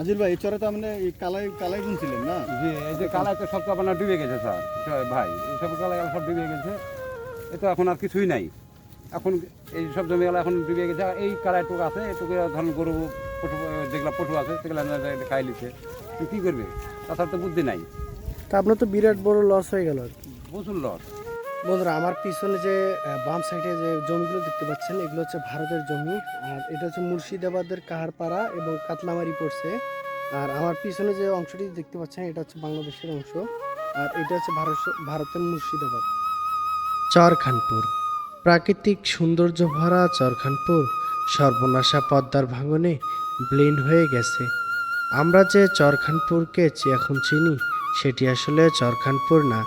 আজিল ভাই এই চরে তো আপনি এই কালাই কালাই শুনছিলেন না? জি এই যে কালাই তো সব তো আপনার ডুবে গেছে স্যার ভাই এইসব কালাই সব ডুবে গেছে। এ তো এখন আর কিছুই নাই। এখন এই সব জমি জমিগুলো এখন ডুবে গেছে। এই কালাইটুকু আছে এটুকু ধরুন গরু পশু যেগুলো পশু আছে সেগুলো খাই লিছে। তুই কী করবে? তাছাড়া তো বুদ্ধি নাই। তা আপনার তো বিরাট বড় লস হয়ে গেল আর কি। প্রচুর লস বন্ধুরা, আমার পিছনে যে বাম সাইডে যে জমিগুলো দেখতে পাচ্ছেন, এগুলো হচ্ছে ভারতের জমি। আর এটা হচ্ছে মুর্শিদাবাদের কাহারপাড়া এবং কাতলামারি পড়ছে। আর আমার পিছনে যে অংশটি দেখতে পাচ্ছেন, এটা হচ্ছে বাংলাদেশের অংশ। আর এটা হচ্ছে ভারত, ভারতের মুর্শিদাবাদ। চরখানপুর। প্রাকৃতিক সৌন্দর্য ভরা চরখানপুর। সর্বনাশা পদ্মার ভাঙনে ব্লিন হয়ে গেছে। আমরা যে চরখানপুরকে এখন চিনি, সেটি আসলে চরখানপুর না।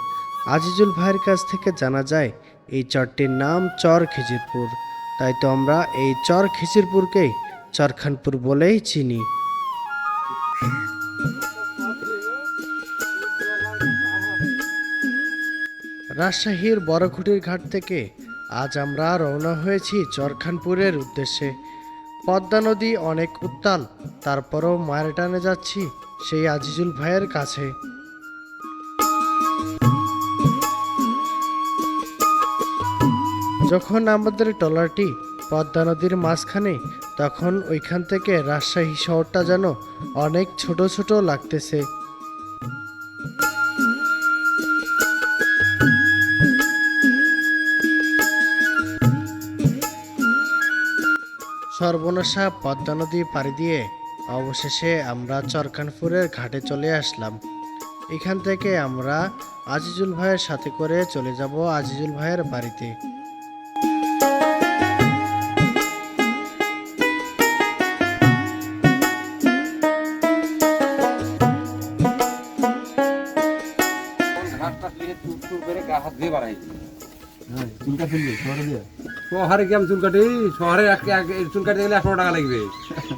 আজিজুল ভাইয়ের কাছ থেকে জানা যায়, এই চরটির নাম চর খিজিরপুর। তাই তো আমরা এই চর খিজিরপুরকেই চরখানপুর বলেই চিনি। রাজশাহীর বড়খুটির ঘাট থেকে আজ আমরা রওনা হয়েছি চরখানপুরের উদ্দেশ্যে। পদ্মা নদী অনেক উত্তাল, তারপরও মায়ের টানে যাচ্ছি সেই আজিজুল ভাইয়ের কাছে। যখন আমাদের ট্রলারটি পদ্মা নদীর মাঝখানে, তখন ওইখান থেকে রাজশাহী শহরটা যেন অনেক ছোট ছোট লাগতেছে। সর্বনাশা পদ্মা নদী পাড়ি দিয়ে অবশেষে আমরা চরকানপুরের ঘাটে চলে আসলাম। এখান থেকে আমরা আজিজুল ভাইয়ের সাথে করে চলে যাব আজিজুল ভাইয়ের বাড়িতে। হাত দিয়ে বাড়াইছি। হ্যাঁ চুলকা শহরে দিয়ে? শহরে কি আমি চুল কাটি? শহরে চুল কাটতে গেলে একশো টাকা লাগবে।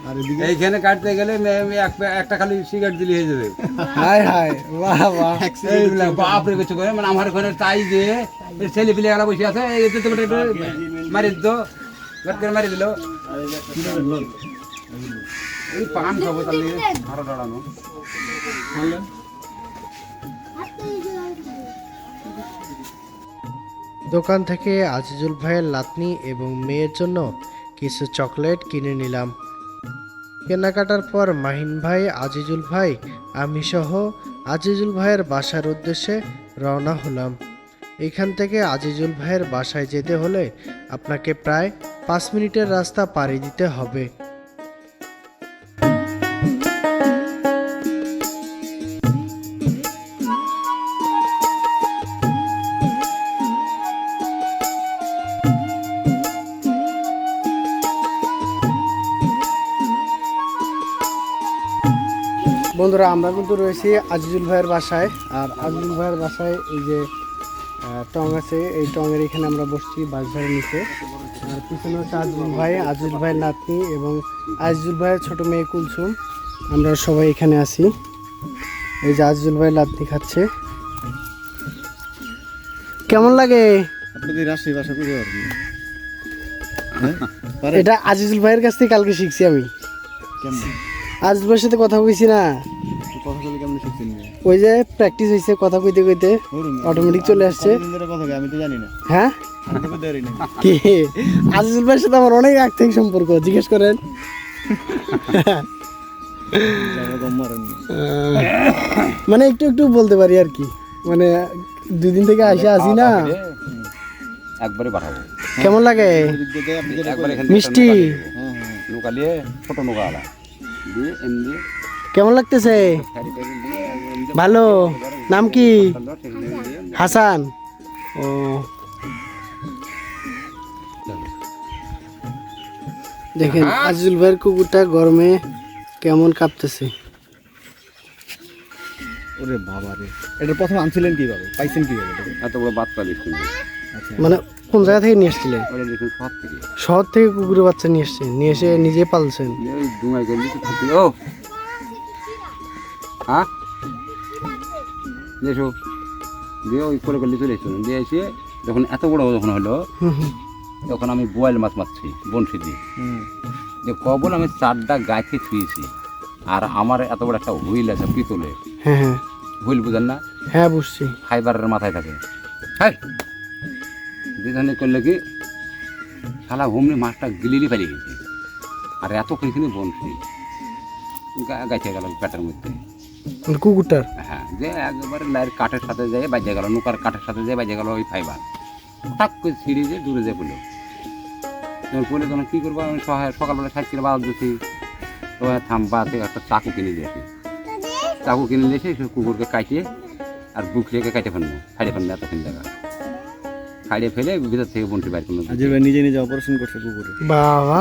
আর এইখানে কাটতে গেলে মে- মে- এক- একটা খালি সিগারেট দিলে হয়ে যাবে। বাহ। বাহ বাপরে কিছু করে মানে আমার ওখানে তাই যে ছেলে পিলে গেলা বসে আছে এই তো মারি দিত করে মারি দিল। এই পান খাব তাহলে আরও দাঁড়ানো। দোকান থেকে আজিজুল ভাইয়ের লাতনি এবং মেয়ের জন্য কিছু চকলেট কিনে নিলাম। কেনাকাটার পর মাহিন ভাই, আজিজুল ভাই, আমি সহ আজিজুল ভাইয়ের বাসার উদ্দেশ্যে রওনা হলাম। এখান থেকে আজিজুল ভাইয়ের বাসায় যেতে হলে আপনাকে প্রায় পাঁচ মিনিটের রাস্তা পাড়ি দিতে হবে। বন্ধুরা আমরা কিন্তু রয়েছি আজিজুল ভাইয়ের বাসায়। আর আজিজুল ভাইয়ের বাসায় এই যে টং আছে এই টঙের এখানে আমরা বসছি বাস ভাইয়ের নিচে। আর পিছনে হচ্ছে আজিজুল ভাই আজিজুল ভাইয়ের নাতনি এবং আজিজুল ভাইয়ের ছোট মেয়ে কুলসুম। আমরা সবাই এখানে আছি। এই যে আজিজুল ভাই লাতনি খাচ্ছে। কেমন লাগে? রাজশাহী ভাষা এটা আজিজুল ভাইয়ের কাছ থেকে কালকে শিখছি আমি। কেমন? ভাইয়ের সাথে কথা কইছি না। কথা বলে কেমন শিখছেন ওই যে প্র্যাকটিস হয়েছে কথা কইতে কইতে অটোমেটিক চলে আসছে। আমি তো জানি না হ্যাঁ? কি? আজিজুল ভাইয়ের সাথে আমার অনেক আগ থেকে সম্পর্ক জিজ্ঞেস করেন। মানে একটু একটু বলতে পারি আর কি। মানে দুই দিন থেকে আসে আসি না। একবারে বাড়াবো কেমন লাগে? মিষ্টি। নৌকা নিয়ে ছোট নৌকা আলা। কেমন লাগতেছে? ভালো। নাম কি? হাসান। ও। দেখেন আজিজুল ভাইয়ের কুকুরটা গরমে কেমন কাঁপতেছে। ওরে বাবা রে এটা প্রথম আনছিলেন কীভাবে? পাইছেন কীভাবে? এত বড় বাচ্চা দেখুন আচ্ছা। মানে কোন জায়গা থেকে নিয়ে ওটা দেখুন সব থেকে। শহর থেকে কুকুরের বাচ্চা নিয়ে আসছেন নিয়ে এসে নিজে পালছেন? ওই করে নিচে থাকতে ও! হ্যাঁ দেখো দিয়ে ওই করে করলে চলে এসো। দিয়ে এসে যখন এত বড় যখন হলো হুম হুম। তখন আমি বোয়াল মাছ মারছি বনশি দিয়ে। যে কবল আমি চারটা গাছে ছুঁয়েছি আর আমার এত বড় একটা হুইল আছে পিতলের হ্যাঁ হ্যাঁ। হুইল বুঝেন না? হ্যাঁ বুঝছি। ফাইবারের মাথায় থাকে। হ্যাঁ দুজনে করলে কি শালা হুমনি মাছটা গিলিলি পালিয়ে গেছে। আর এত কিনে বনছি গাছে গেল পেটের মধ্যে। মানে কুকুরটার? হ্যাঁ যে একবারে লাইয়ের কাঠের সাথে যায় বাজে গেল নৌকার কাঠের সাথে যায় বাজে গেল ওই ফাইবার। টাক করে ছিঁড়ে যে দূরে যে পড়ল যখন পড়লে তখন কী করব আমি সহায় সকালবেলা সাইড করে বাদ দিচ্ছি তো থাম্বা থেকে একটা চাকু কিনে দিয়েছি চাকু কিনে দিয়েছি সে কুকুরকে কাটিয়ে আর বুক রেখে কাটে ফেলব ফাইড়ে ফেলব এতক্ষণ জায়গা ফাইড়ে ফেলে ভিতর থেকে বন্টি বাইর করল। আজির ভাই নিজে নিজে অপারেশন করছে কুকুরে। বাবা।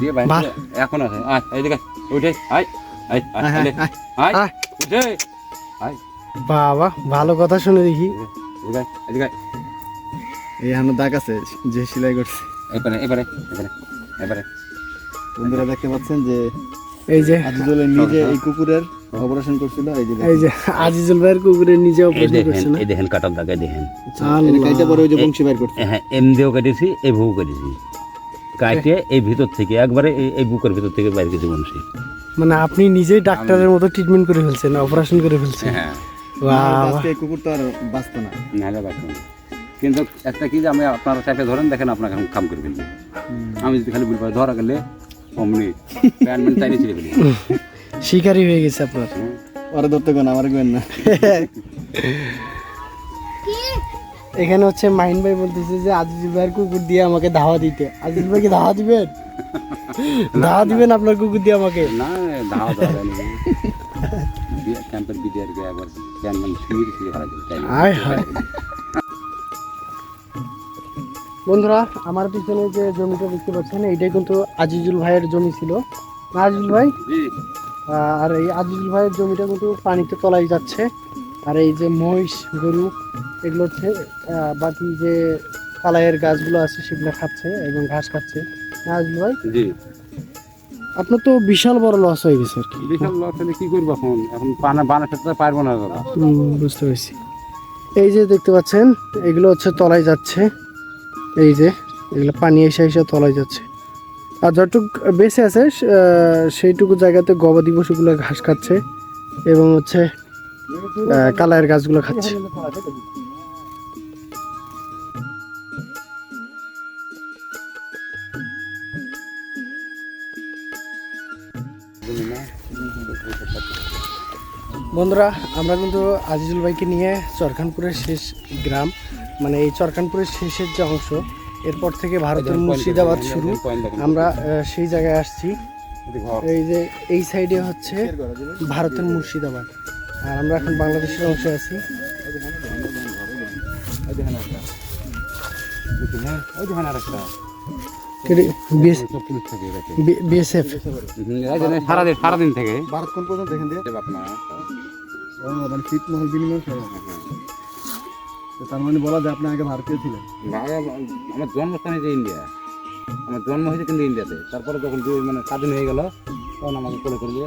দিয়ে বাইর বাহ। এখন আছে। আয় এইদিকে উঠে আয় আয় আয় আয়, আয় আয়, আয় আয়। উঠে। আয়। বাবা ভালো কথা শুনে দেখি। এদিকে এদিকে এই হানো দাগ আছে যে সেলাই করছে। এবারে এবারে এবারে এবারে বন্ধুরা দেখতে পাচ্ছেন যে এই যে। আজিজুল নিজে এই কুকুরের অপারেশন করছিল এই যে এই যে আজিজুল ভাইয়ের কুকুরের নিজে অপারেশন করছে না? এই দেখেন কাটার দাগে দেখেন। এটা কাইটা পরে ওই যে বংশী বাইর করছে। হ্যাঁ কেটেছি এই ভু কেটেছি। কাটে এই ভিতর থেকে একবারে এই- বুকের ভিতর থেকে বাইরে কিছু বংশী। মানে আপনি নিজেই ডাক্তারের মতো ট্রিটমেন্ট করে ফেলছেন অপারেশন করে ফেলছেন। হ্যাঁ। বাবা আজকে কুকুর তো আর বাঁচতো না। নাহলে বাঁচব না। কিন্তু একটা কি যে আমি আপনারা চাপে ধরেন দেখেন আপনাকে এখন কাম করে ফেলব আমি যদি খালি বলব ধরা গেলে অমনি প্যান্ট চাইলে ছিঁড়ে ফেলি। শিকারি হয়ে গেছে আপনার। ওরা ধরতে কোন? আমার কেন? না এখানে হচ্ছে মাহিন ভাই বলতেছে যে আজিজুল ভাইয়ের কুকুর দিয়ে আমাকে ধাওয়া দিতে। আজিজুল ভাই কি ধাওয়া দিবেন? ধাওয়া দিবেন আপনার কুকুর দিয়ে আমাকে? না ধাওয়া দেওয়া ক্যাম্পের একবার। আয় হায়। বন্ধুরা আমার পিছনে যে জমিটা দেখতে পাচ্ছেন এইটাই কিন্তু আজিজুল ভাইয়ের জমি ছিল। আজিজুল ভাই? আর এই আজিজুল ভাইয়ের জমিটা কিন্তু পানিতে তলাই যাচ্ছে। আর এই যে মহিষ গরু এগুলো হচ্ছে বাকি যে কালাইয়ের গাছগুলো আছে সেগুলো খাচ্ছে এবং ঘাস খাচ্ছে। আজিজুল ভাই? জি। আপনার তো বিশাল বড় লস হয়ে গেছে আর কি। বিশাল লস হলে কি করব এখন? এখন পানা বানাতে তো পারব না দাদা। বুঝতে পেরেছি। এই যে দেখতে পাচ্ছেন এগুলো হচ্ছে তলায় যাচ্ছে। এই যে এগুলো পানি এসে এসে তলায় যাচ্ছে। আর যতটুক বেঁচে আছে সেইটুকু জায়গাতে গবাদি পশুগুলো ঘাস খাচ্ছে এবং হচ্ছে কালায়ের গাছগুলো খাচ্ছে। বন্ধুরা, আমরা কিন্তু আজিজুল ভাইকে নিয়ে চরখানপুরের শেষ গ্রাম মানে এই চরখানপুরের শেষের যে অংশ এরপর থেকে ভারতের মুর্শিদাবাদ শুরু। আমরা সেই জায়গায় আসছি। এই যে এই সাইডে হচ্ছে ভারতের মুর্শিদাবাদ। আর আমরা এখন বাংলাদেশের অংশে আছি। বিএসএফ। সারাদিন সারাদিন থেকে। ভারত কোন পর্যন্ত দেখেন দিয়ে? আপনার ও মানে শীত মহল বিনিময় তার মানে বলা যায় আপনি আগে ভারতীয় ছিলেন। আমার জন্মস্থান হয়েছে ইন্ডিয়া। আমার জন্ম হয়েছে কিন্তু ইন্ডিয়াতে। তারপরে যখন মানে স্বাধীন হয়ে গেল তখন আমাকে কোলে করে দিয়ে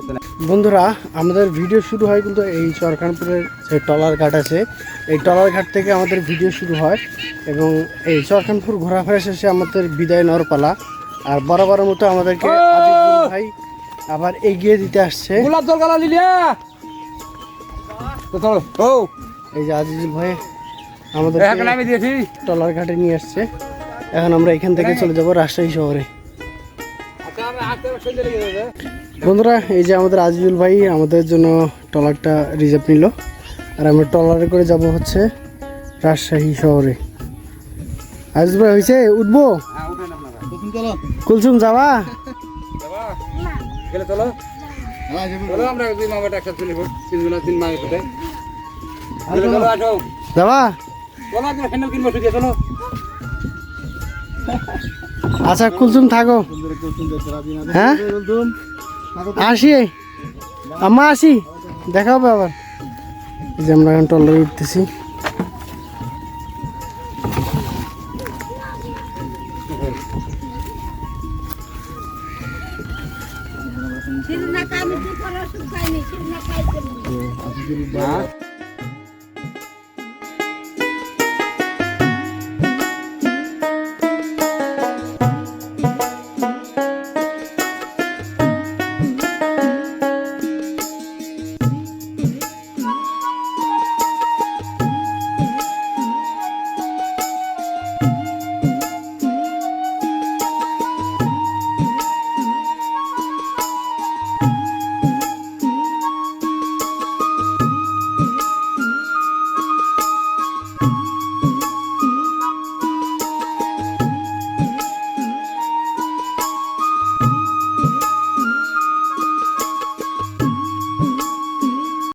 বন্ধুরা আমাদের ভিডিও শুরু হয় কিন্তু এই চরখানপুরের যে টলার ঘাট আছে এই টলার ঘাট থেকে আমাদের ভিডিও শুরু হয় এবং এই চরখানপুর ঘোরাফেরা শেষে আমাদের বিদায় নেওয়ার পালা আর বরাবরের মতো আমাদেরকে ভাই আবার এগিয়ে দিতে আসছে। গোলাপ জল গালা লিলিয়া! ও! এই যে আজিজুল ভাই আমাদের এখন আমি দিয়েছি। টলার ঘাটে নিয়ে আসছে। এখন আমরা এখান থেকে চলে যাব রাজশাহী শহরে। আচ্ছা বন্ধুরা এই যে আমাদের আজিজুল ভাই আমাদের জন্য ট্রলারটা রিজার্ভ নিল। আর আমরা ট্রলারে করে যাব হচ্ছে রাজশাহী শহরে। আজিজুল ভাই হয়েছে উঠবো? হ্যাঁ কুলসুম যাবা? যাবা? গেলে চলো। হ্যাঁ যাব। আচ্ছা কুলসুম, থাকো। হ্যাঁ। আসি। আম্মা, আসি। দেখা হবে আবার। যে আমরা এখন ট্রলারে উঠতেছি।